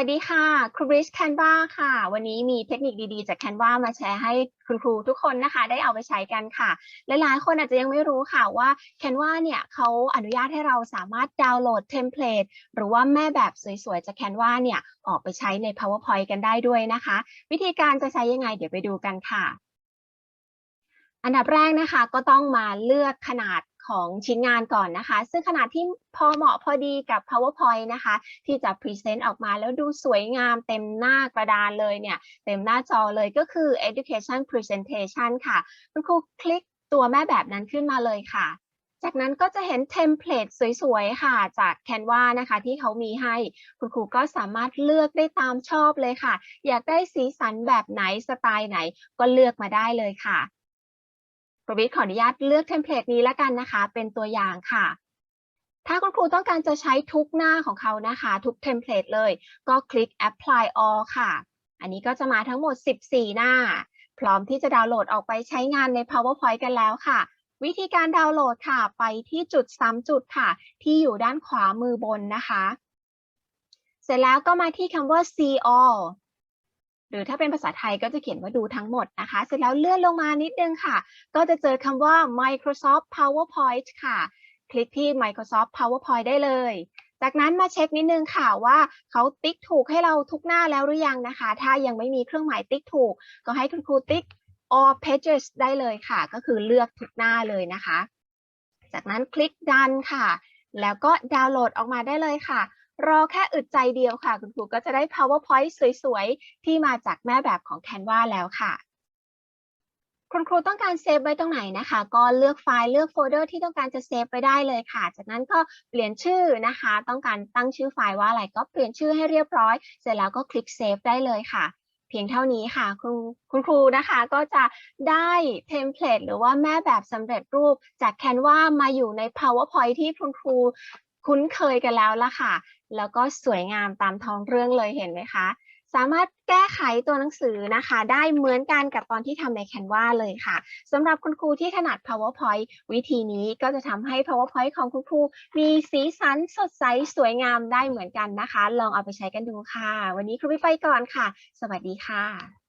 วัสดีค่ะ ครูบริชแคนวาค่ะ วันนี้มีเทคนิคดีๆ จากแคนวามาแชร์ให้คุณครูทุกคนนะคะ ได้เอาไปใช้กันค่ะ หลายๆ คนอาจจะยังไม่รู้ค่ะว่าแคนวาเนี่ยเขาอนุญาตให้เราสามารถดาวน์โหลดเทมเพลตหรือว่าแม่แบบสวยๆ จากแคนวาเนี่ยออกไปใช้ใน PowerPoint กันได้ด้วยนะคะ วิธีการจะใช้ยังไงเดี๋ยวไปดูกันค่ะ อันดับแรกนะคะก็ต้องมาเลือกขนาด ของชิ้นงานก่อนนะคะ ซึ่งขนาดที่พอเหมาะพอดีกับ PowerPoint นะคะ ที่จะพรีเซนต์ออกมาแล้วดูสวยงามเต็มหน้ากระดานเลยเนี่ย เต็มหน้าจอเลยก็คือ Education Presentation ค่ะคุณครูคลิกตัวแม่แบบนั้นขึ้นมาเลยค่ะจากนั้นก็จะเห็นเทมเพลตสวยๆ ค่ะ จาก Canva นะคะ ที่เขามีให้คุณครูก็สามารถเลือกได้ตามชอบเลยค่ะ อยากได้สีสันแบบไหนสไตล์ไหนก็เลือกมาได้เลยค่ะ ประวิทย์ขออนุญาตเลือกเทมเพลตนี้แล้วกันนะคะ เป็นตัวอย่างค่ะ ถ้าคุณครูต้องการจะใช้ทุกหน้าของเขานะคะ ทุกเทมเพลตเลย ก็คลิก apply all ค่ะ อันนี้ก็จะมาทั้งหมด 14 หน้า พร้อมที่จะดาวน์โหลดออกไปใช้งานใน PowerPoint กันแล้วค่ะ วิธีการดาวน์โหลดค่ะ ไปที่จุด3จุดค่ะ ที่อยู่ด้านขวามือบนนะคะ เสร็จแล้วก็มาที่คำว่า see all หรือถ้าเป็นภาษาไทยก็จะเขียนว่าดูทั้งหมดนะคะ เสร็จแล้วเลื่อนลงมานิดนึงค่ะ ก็จะเจอคำว่า Microsoft PowerPoint ค่ะ คลิกที่ Microsoft PowerPoint ได้เลย จากนั้นมาเช็คนิดนึงค่ะว่าเขาติ๊กถูกให้เราทุกหน้าแล้วหรือยังนะคะ ถ้ายังไม่มีเครื่องหมายติ๊กถูก ก็ให้คุณครูติ๊ก all pages ได้เลยค่ะ ก็คือเลือกทุกหน้าเลยนะคะ จากนั้นคลิกดันค่ะ แล้วก็ดาวน์โหลดออกมาได้เลยค่ะ รอแค่อึดใจเดียวค่ะ คุณครูก็จะได้ PowerPoint สวยๆ ที่มาจากแม่แบบของ Canva แล้วค่ะ คุณครูต้องการเซฟไว้ตรงไหนนะคะ ก็เลือกไฟล์เลือกโฟลเดอร์ที่ต้องการจะเซฟไปได้เลยค่ะ จากนั้นก็เปลี่ยนชื่อนะคะ ต้องการตั้งชื่อไฟล์ว่าอะไรก็เปลี่ยนชื่อให้เรียบร้อย เสร็จแล้วก็คลิกเซฟได้เลยค่ะเพียงเท่านี้ค่ะคุณคุณครูนะคะก็จะได้เทมเพลตหรือว่าแม่แบบสำเร็จรูปจาก Canva มาอยู่ใน PowerPoint ที่คุณครูคุ้นเคยกันแล้วละค่ะ แล้วก็สวยงามตามท้องเรื่องเลยเห็นไหมคะ สามารถแก้ไขตัวหนังสือนะคะ ได้เหมือนกันกับตอนที่ทำใน Canva เลยค่ะสำหรับคุณครูที่ถนัด PowerPoint วิธีนี้ก็จะทำให้ PowerPoint ของคุณครูมีสีสันสดใสสวยงามได้เหมือนกันนะคะ ลองเอาไปใช้กันดูค่ะ วันนี้ครูไปก่อนค่ะ สวัสดีค่ะ